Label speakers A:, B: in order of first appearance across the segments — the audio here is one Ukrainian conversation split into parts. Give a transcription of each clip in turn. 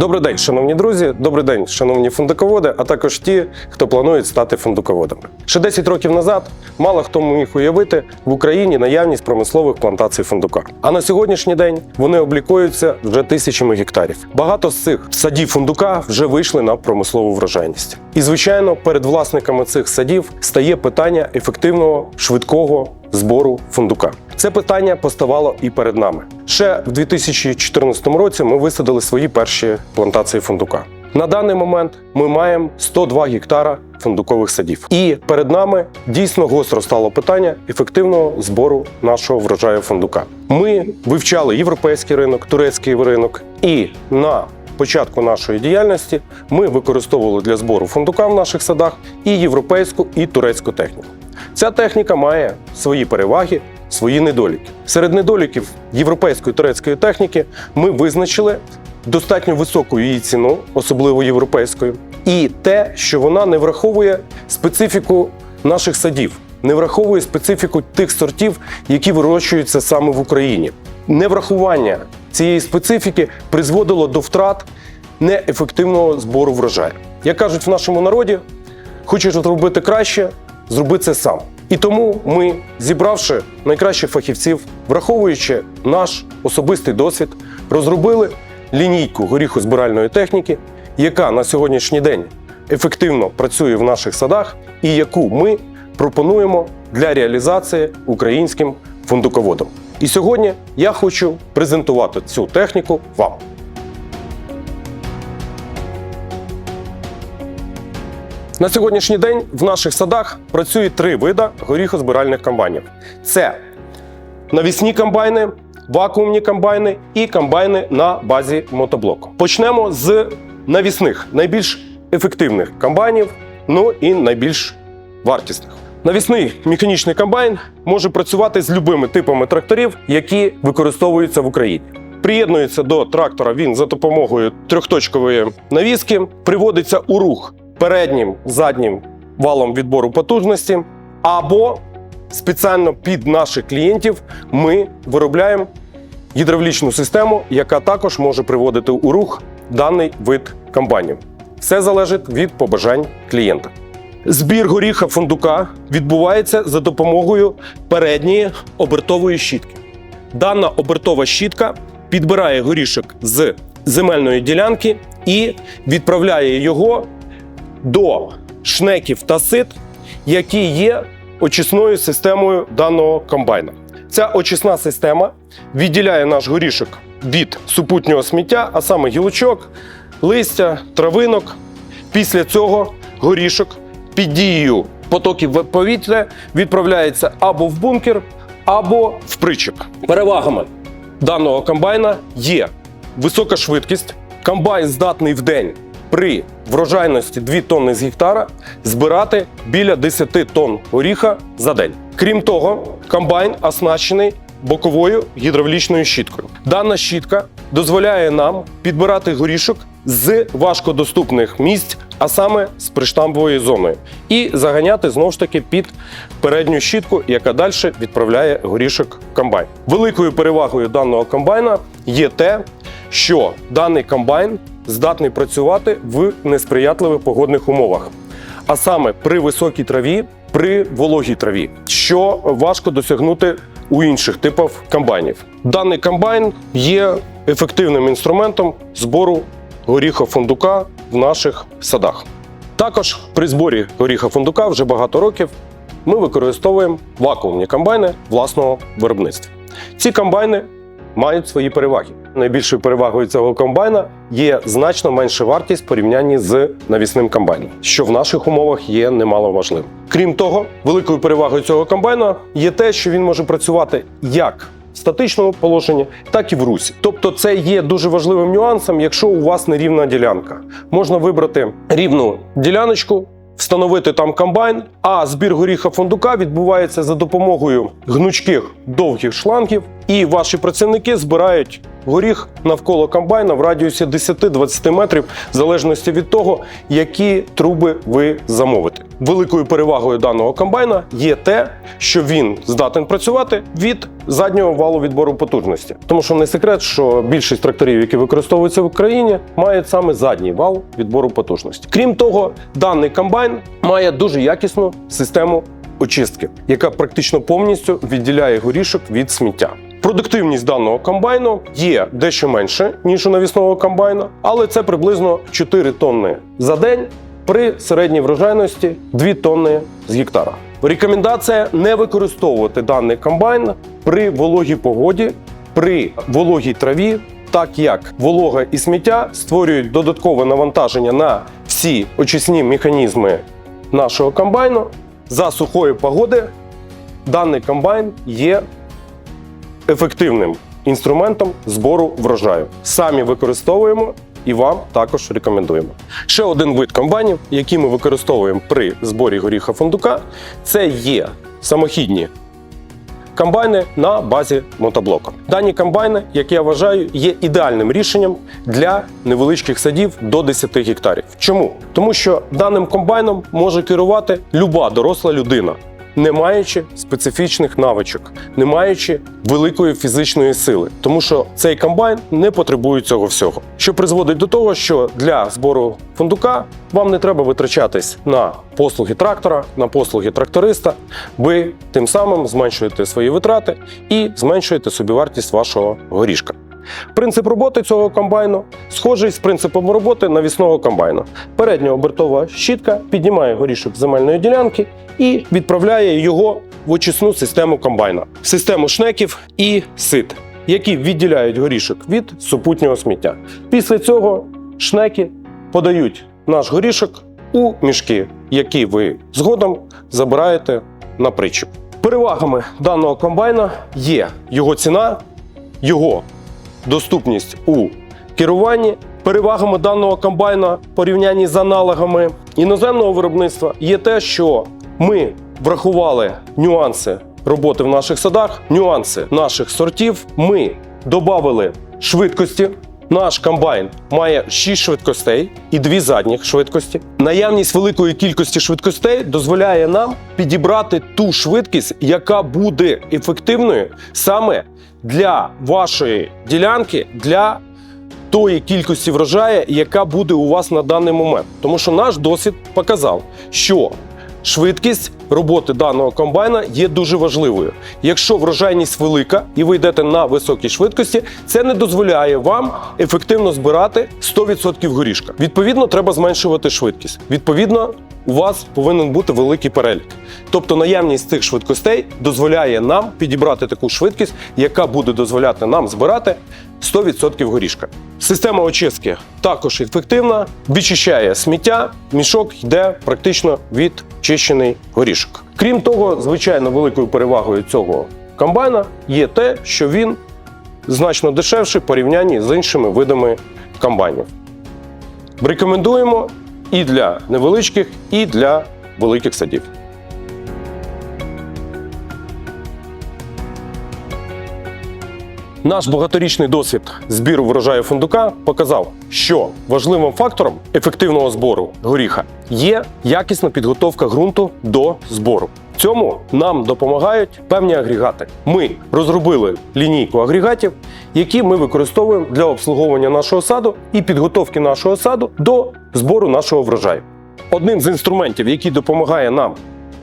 A: Добрий день, шановні друзі, добрий день, шановні фундуководи, а також ті, хто планують стати фундуководами. Ще 10 років назад мало хто міг уявити в Україні наявність промислових плантацій фундука. А на сьогоднішній день вони облікуються вже тисячами гектарів. Багато з цих садів фундука вже вийшли на промислову врожайність. І звичайно, перед власниками цих садів стає питання ефективного швидкого збору фундука. Це питання поставало і перед нами. Ще в 2014 році ми висадили свої перші плантації фундука. На даний момент ми маємо 102 гектара фундукових садів. І перед нами дійсно гостро стало питання ефективного збору нашого врожаю фундука. Ми вивчали європейський ринок, турецький ринок, і на початку нашої діяльності ми використовували для збору фундука в наших садах і європейську, і турецьку техніку. Ця техніка має свої переваги, свої недоліки. Серед недоліків європейської турецької техніки ми визначили достатньо високу її ціну, особливо європейською, і те, що вона не враховує специфіку наших садів, не враховує специфіку тих сортів, які вирощуються саме в Україні. Неврахування цієї специфіки призводило до втрат неефективного збору врожаю. Як кажуть в нашому народі, хочеш зробити краще, зроби це сам. І тому ми, зібравши найкращих фахівців, враховуючи наш особистий досвід, розробили лінійку горіхозбиральної техніки, яка на сьогоднішній день ефективно працює в наших садах, і яку ми пропонуємо для реалізації українським фундуководам. І сьогодні я хочу презентувати цю техніку вам. На сьогоднішній день в наших садах працює три вида горіхозбиральних комбайнів: це навісні комбайни, вакуумні комбайни і комбайни на базі мотоблоку. Почнемо з навісних, найбільш ефективних комбайнів, ну і найбільш вартісних. Навісний механічний комбайн може працювати з любими типами тракторів, які використовуються в Україні. Приєднується до трактора він за допомогою трьохточкової навіски, приводиться у рух переднім заднім валом відбору потужності, або спеціально під наших клієнтів ми виробляємо гідравлічну систему, яка також може приводити у рух даний вид комбайнів. Все залежить від побажань клієнта. Збір горіха фундука відбувається за допомогою передньої обертової щітки. Дана обертова щітка підбирає горішок з земельної ділянки і відправляє його до шнеків та сит, які є очисною системою даного комбайна. Ця очисна система відділяє наш горішок від супутнього сміття, а саме гілочок, листя, травинок. Після цього горішок під дією потоків повітря відправляється або в бункер, або в причеп. Перевагами даного комбайна є висока швидкість. Комбайн здатний в день при врожайності 2 тонни з гектара збирати біля 10 тонн горіха за день. Крім того, комбайн оснащений боковою гідравлічною щіткою. Дана щітка дозволяє нам підбирати горішок з важкодоступних місць, а саме з приштамбової зоною, і заганяти знову ж таки під передню щітку, яка далі відправляє горішок комбайн. Великою перевагою даного комбайна є те, що даний комбайн здатний працювати в несприятливих погодних умовах, а саме при високій траві, при вологій траві, що важко досягнути у інших типів комбайнів. Даний комбайн є ефективним інструментом збору горіха фундука в наших садах. Також при зборі горіха фундука вже багато років ми використовуємо вакуумні комбайни власного виробництва. Ці комбайни мають свої переваги. Найбільшою перевагою цього комбайна є значно менша вартість в порівнянні з навісним комбайном, що в наших умовах є немало важливим. Крім того, великою перевагою цього комбайна є те, що він може працювати як статичному положенні, так і в русі. Тобто, це є дуже важливим нюансом, якщо у вас нерівна ділянка. Можна вибрати рівну діляночку. Встановити там комбайн, а збір горіха фундука відбувається за допомогою гнучких довгих шлангів, і ваші працівники збирають горіх навколо комбайна в радіусі 10-20 метрів, в залежності від того, які труби ви замовите. Великою перевагою даного комбайна є те, що він здатен працювати від заднього валу відбору потужності. Тому що не секрет, що більшість тракторів, які використовуються в Україні, мають саме задній вал відбору потужності. Крім того, даний комбайн має дуже якісну систему очистки, яка практично повністю відділяє горішок від сміття. Продуктивність даного комбайну є дещо менше, ніж у навісного комбайна, але це приблизно 4 тонни за день при середній врожайності 2 тонни з гектара. Рекомендація не використовувати даний комбайн при вологій погоді, при вологій траві, так як волога і сміття створюють додаткове навантаження на всі очисні механізми нашого комбайну. За сухої погоди даний комбайн є ефективним інструментом збору врожаю. Самі використовуємо і вам також рекомендуємо. Ще один вид комбайнів, який ми використовуємо при зборі горіха фундука, це є самохідні комбайни на базі мотоблока. Дані комбайни, як я вважаю, є ідеальним рішенням для невеличких садів до 10 гектарів. Чому? Тому що даним комбайном може керувати люба доросла людина. Не маючи специфічних навичок, не маючи великої фізичної сили, тому що цей комбайн не потребує цього всього, що призводить до того, що для збору фундука вам не треба витрачатись на послуги трактора, на послуги тракториста. Ви тим самим зменшуєте свої витрати і зменшуєте собівартість вашого горішка. Принцип роботи цього комбайну схожий з принципом роботи навісного комбайну. Передня обертова щітка піднімає горішок земельної ділянки і відправляє його в очисну систему комбайна, систему шнеків і сит, які відділяють горішок від супутнього сміття. Після цього шнеки подають наш горішок у мішки, які ви згодом забираєте на причіп. Перевагами даного комбайна є його ціна, його доступність у керуванні. Перевагами даного комбайна в порівнянні з аналогами іноземного виробництва є те, що ми врахували нюанси роботи в наших садах, нюанси наших сортів. Ми додали швидкості. Наш комбайн має 6 швидкостей і 2 задніх швидкості. Наявність великої кількості швидкостей дозволяє нам підібрати ту швидкість, яка буде ефективною саме для вашої ділянки, для тої кількості врожаю, яка буде у вас на даний момент. Тому що наш досвід показав, що швидкість роботи даного комбайна є дуже важливою. Якщо врожайність велика і ви йдете на високій швидкості, це не дозволяє вам ефективно збирати 100% горішка. Відповідно, треба зменшувати швидкість. Відповідно, у вас повинен бути великий перелік. Тобто наявність цих швидкостей дозволяє нам підібрати таку швидкість, яка буде дозволяти нам збирати 100% горішка. Система очистки також ефективна, відчищає сміття, мішок йде практично відчищений горішок. Крім того, звичайно, великою перевагою цього комбайна є те, що він значно дешевший в порівнянні з іншими видами комбайнів. Рекомендуємо і для невеличких, і для великих садів. Наш багаторічний досвід збіру врожаю фундука показав, що важливим фактором ефективного збору горіха є якісна підготовка ґрунту до збору. Цьому нам допомагають певні агрегати. Ми розробили лінійку агрегатів, які ми використовуємо для обслуговування нашого саду і підготовки нашого саду до збору нашого врожаю. Одним з інструментів, який допомагає нам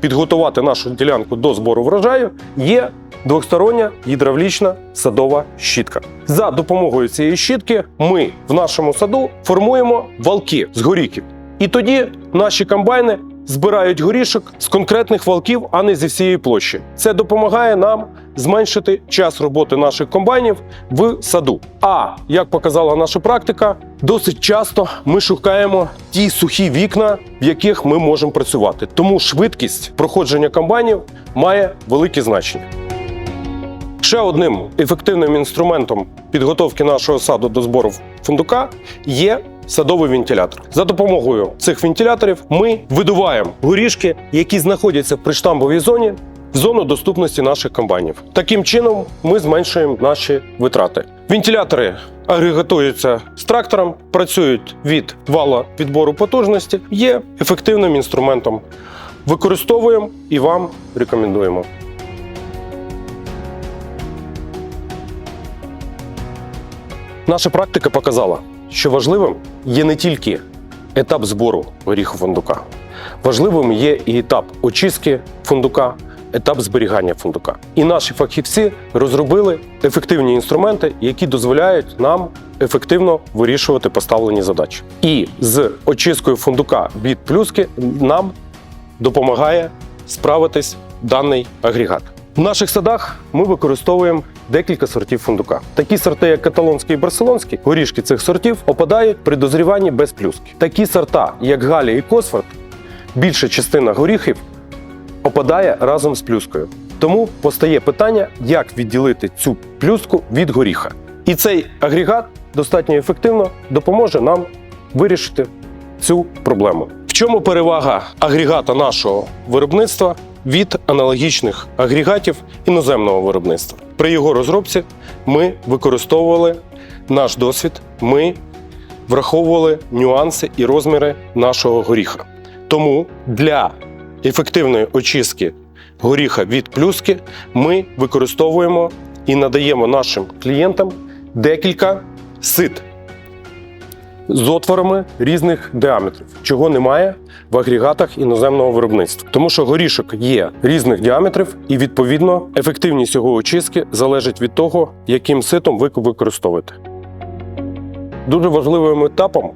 A: підготувати нашу ділянку до збору врожаю, є двостороння гідравлічна садова щітка. За допомогою цієї щітки ми в нашому саду формуємо валки з горіхів. І тоді наші комбайни збирають горішок з конкретних валків, а не зі всієї площі. Це допомагає нам зменшити час роботи наших комбайнів в саду. А як показала наша практика, досить часто ми шукаємо ті сухі вікна, в яких ми можемо працювати. Тому швидкість проходження комбайнів має велике значення. Ще одним ефективним інструментом підготовки нашого саду до збору фундука є садовий вентилятор. За допомогою цих вентиляторів ми видуваємо горішки, які знаходяться в приштамбовій зоні, в зону доступності наших комбайнів. Таким чином ми зменшуємо наші витрати. Вентилятори агрегатуються з трактором, працюють від вала відбору потужності, є ефективним інструментом. Використовуємо і вам рекомендуємо. Наша практика показала, що важливим є не тільки етап збору горіху фундука, важливим є і етап очистки фундука, етап зберігання фундука. І наші фахівці розробили ефективні інструменти, які дозволяють нам ефективно вирішувати поставлені задачі. І з очисткою фундука від плюски нам допомагає справитись даний агрегат. В наших садах ми використовуємо декілька сортів фундука. Такі сорти, як каталонський і барселонський, горішки цих сортів опадають при дозріванні без плюски. Такі сорта, як Галі і Косфорд, більша частина горіхів опадає разом з плюскою. Тому постає питання, як відділити цю плюску від горіха. І цей агрегат достатньо ефективно допоможе нам вирішити цю проблему. В чому перевага агрегата нашого виробництва від аналогічних агрегатів іноземного виробництва? При його розробці ми використовували наш досвід, ми враховували нюанси і розміри нашого горіха. Тому для ефективної очистки горіха від плюски ми використовуємо і надаємо нашим клієнтам декілька сит з отворами різних діаметрів, чого немає в агрегатах іноземного виробництва. Тому що горішок є різних діаметрів, і відповідно ефективність його очистки залежить від того, яким ситом ви використовуєте. Дуже важливим етапом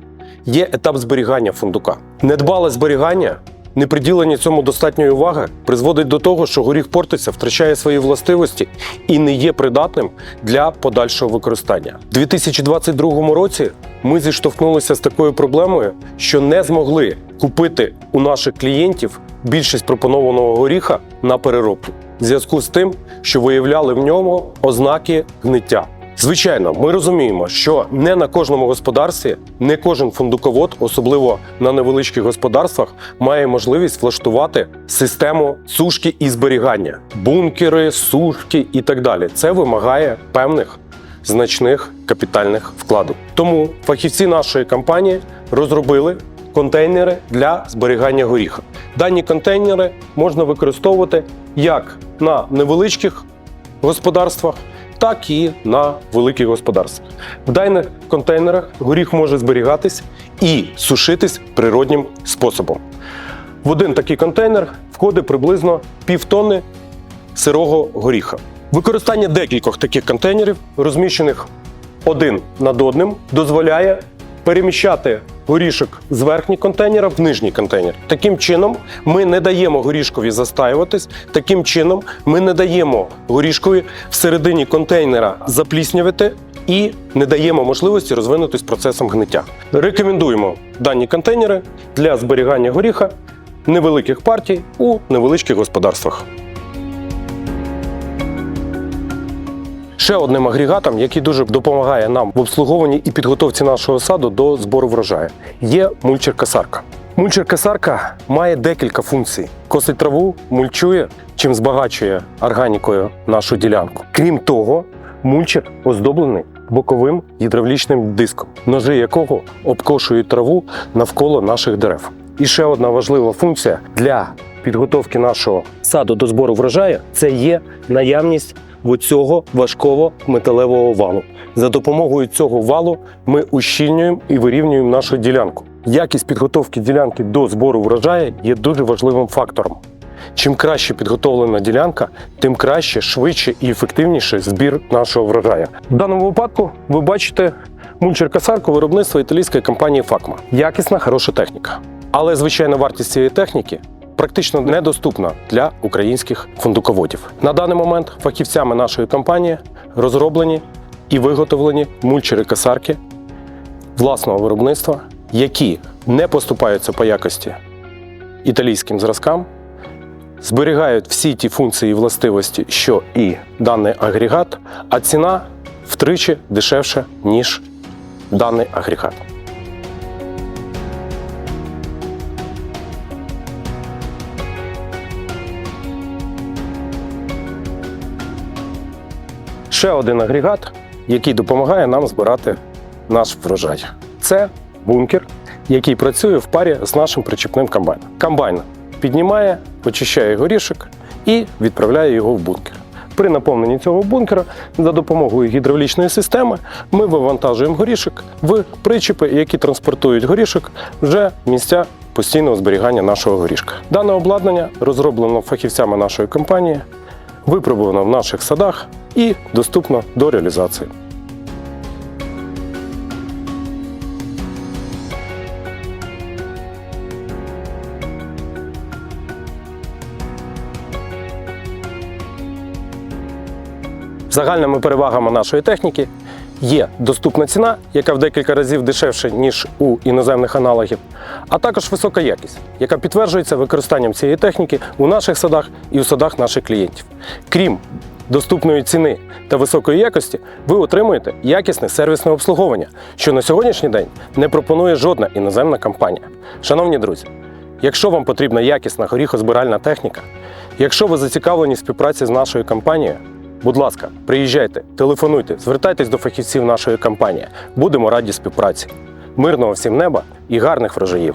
A: є етап зберігання фундука. Недбале зберігання, неприділення цьому достатньої уваги призводить до того, що горіх портиться, втрачає свої властивості і не є придатним для подальшого використання. У 2022 році ми зіштовхнулися з такою проблемою, що не змогли купити у наших клієнтів більшість пропонованого горіха на переробку в зв'язку з тим, що виявляли в ньому ознаки гниття. Звичайно, ми розуміємо, що не на кожному господарстві, не кожен фундуковод, особливо на невеличких господарствах, має можливість влаштувати систему сушки і зберігання, бункери, сушки і так далі. Це вимагає певних значних капітальних вкладень. Тому фахівці нашої компанії розробили контейнери для зберігання горіха. Дані контейнери можна використовувати як на невеличких господарствах, так і на великих господарствах. В даних контейнерах горіх може зберігатись і сушитись природнім способом. В один такий контейнер входить приблизно півтонни сирого горіха. Використання декількох таких контейнерів, розміщених один над одним, дозволяє переміщати горішок з верхніх контейнера в нижній контейнер. Таким чином, ми не даємо горішкові застаюватись, таким чином, ми не даємо горішкові всередині контейнера запліснявити і не даємо можливості розвинутись процесом гниття. Рекомендуємо дані контейнери для зберігання горіха невеликих партій у невеличких господарствах. Ще одним агрегатом, який дуже допомагає нам в обслуговуванні і підготовці нашого саду до збору врожаю, є мульчер-касарка. Мульчер-касарка має декілька функцій: косить траву, мульчує, чим збагачує органікою нашу ділянку. Крім того, мульчер оздоблений боковим гідравлічним диском, ножи якого обкошують траву навколо наших дерев. І ще одна важлива функція для підготовки нашого саду до збору врожаю це є наявність оцього важкого металевого валу. За допомогою цього валу ми ущільнюємо і вирівнюємо нашу ділянку. Якість підготовки ділянки до збору врожаю є дуже важливим фактором. Чим краще підготовлена ділянка, тим краще, швидше і ефективніше збір нашого врожаю. В даному випадку ви бачите мульчер-касарку виробництва італійської компанії Факма. Якісна, хороша техніка. Але звичайна вартість цієї техніки практично недоступна для українських фундуководів. На даний момент фахівцями нашої компанії розроблені і виготовлені мульчери-касарки власного виробництва, які не поступаються по якості італійським зразкам, зберігають всі ті функції і властивості, що і даний агрегат, а ціна втричі дешевша, ніж даний агрегат. Ще один агрегат, який допомагає нам збирати наш врожай. Це бункер, який працює в парі з нашим причепним комбайном. Комбайн піднімає, очищає горішок і відправляє його в бункер. При наповненні цього бункера за допомогою гідравлічної системи ми вивантажуємо горішок в причепи, які транспортують горішок вже місця постійного зберігання нашого горішка. Дане обладнання розроблено фахівцями нашої компанії, випробовано в наших садах і доступно до реалізації. Загальними перевагами нашої техніки є доступна ціна, яка в декілька разів дешевше, ніж у іноземних аналогів, а також висока якість, яка підтверджується використанням цієї техніки у наших садах і у садах наших клієнтів. Крім доступної ціни та високої якості, ви отримуєте якісне сервісне обслуговування, що на сьогоднішній день не пропонує жодна іноземна компанія. Шановні друзі, якщо вам потрібна якісна горіхозбиральна техніка, якщо ви зацікавлені в співпраці з нашою компанією, Будь ласка, приїжджайте, телефонуйте, звертайтесь до фахівців нашої компанії. Будемо раді співпраці. Мирного всім неба і гарних врожаїв!